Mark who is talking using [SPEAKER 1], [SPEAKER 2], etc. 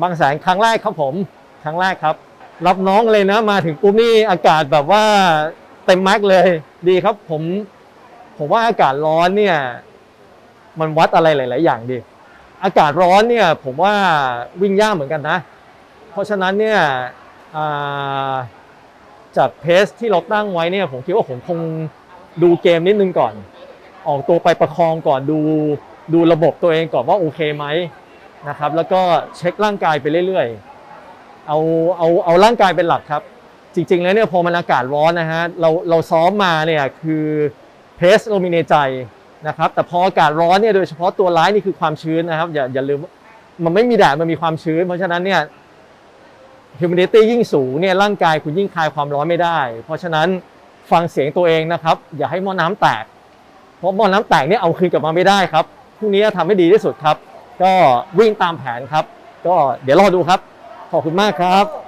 [SPEAKER 1] บางแสนครั้งแรกครับผมครั้งแรกครับ รับน้องเลยนะมาถึงปุ๊บนี่อากาศแบบว่าเต็มแม็กเลยดีครับผม ผมว่าอากาศร้อนเนี่ย มันวัดอะไรหลาย ๆ อย่างดีอากาศร้อนเนี่ย ผมว่าวิ่งยากเหมือนกันนะ เพราะฉะนั้นเนี่ยจากเพสที่เราตั้งไว้เนี่ย ผมคิดว่าผมคงดูเกมนิดนึงก่อน ออกตัวไปประคองก่อนดูดูระบบตัวเองก่อนว่าโอเคไหม นะครับ แล้วก็เช็คร่างกายไปเรื่อยๆ เอาเอาเอาร่างกายเป็นหลักครับ จริง ๆ แล้วเนี่ยพอมันอากาศร้อนนะฮะเราเราซ้อมมาเนี่ยคือเพสเรามีในใจนะครับ แต่พออากาศร้อนเนี่ยโดยเฉพาะตัวร้ายนี่คือความชื้นนะครับ อย่าอย่าลืมมันไม่มีแดดมันมีความชื้น เพราะฉะนั้นเนี่ย humidity ยิ่งสูงเนี่ยร่างกายคุณยิ่งคลายความร้อนไม่ได้ เพราะฉะนั้นฟังเสียงตัวเองนะครับ อย่าให้หม้อน้ำแตก เพราะหม้อน้ำแตกเนี่ยเอาคืนกลับมาไม่ได้ครับพรุ่งนี้ทำให้ดีที่สุดครับ ก็วิ่งตามแผนครับ ก็เดี๋ยวรอดูครับ ขอบคุณมากครับ